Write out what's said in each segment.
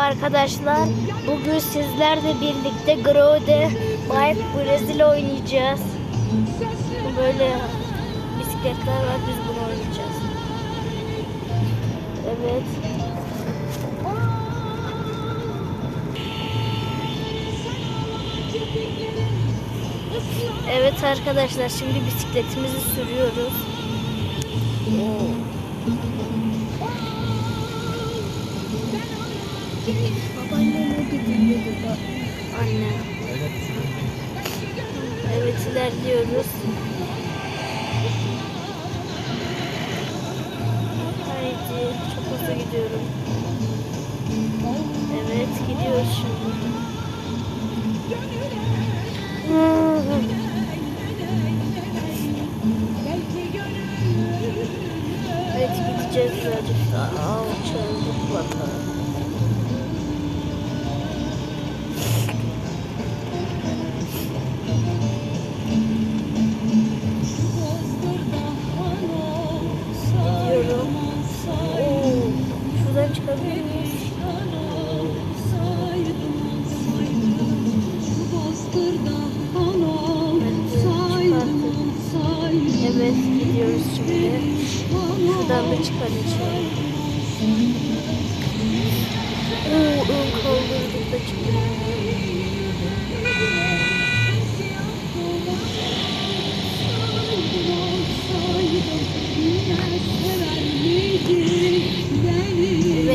Arkadaşlar bugün sizlerle birlikte Grode Bike Brezilya oynayacağız. Böyle bisikletler var biz bunu oynayacağız. Evet. Evet arkadaşlar şimdi bisikletimizi sürüyoruz. Babaanneme gidiyordu da. Anne. Evet ilerliyoruz. Haydi çok hızlı gidiyorum. Evet gidiyoruz şimdi. Evet gideceğiz birazcık daha. Alçaldık bakalım. Evet gidiyoruz şimdi. Şuradan da çıkaracağım.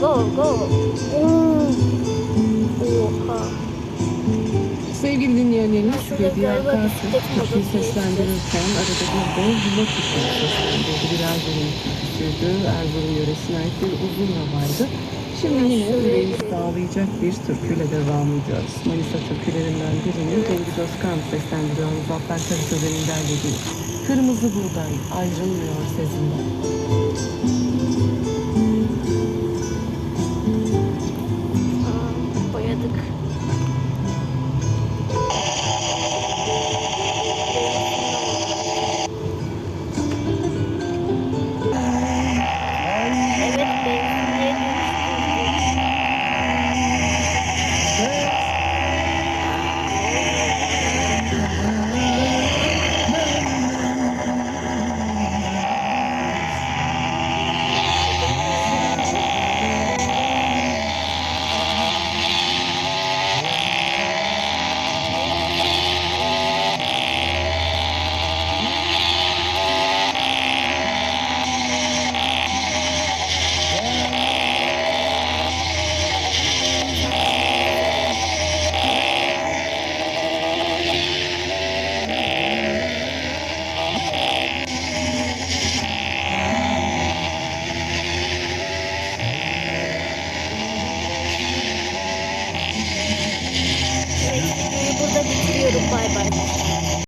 Go go. Oo. Oha. Sevgili Bediye galiba Akarsu bisiklet Türk'ü modası seslendirirken arada bir de Vlog Türk'ü seslendirdi. Bir Erzurum türküsüydü. Erzurum yöresine ait bir uzun havaydı. Şimdi yine yüreğimizi sağlayacak bir türküyle devam ediyoruz. Manisa türkülerinden birini Cengiz Özkan seslendiriyor. Muzaffer Karasöz'ün derlediği. Kırmızı buğday ayrılmıyor sezinden. Thank you.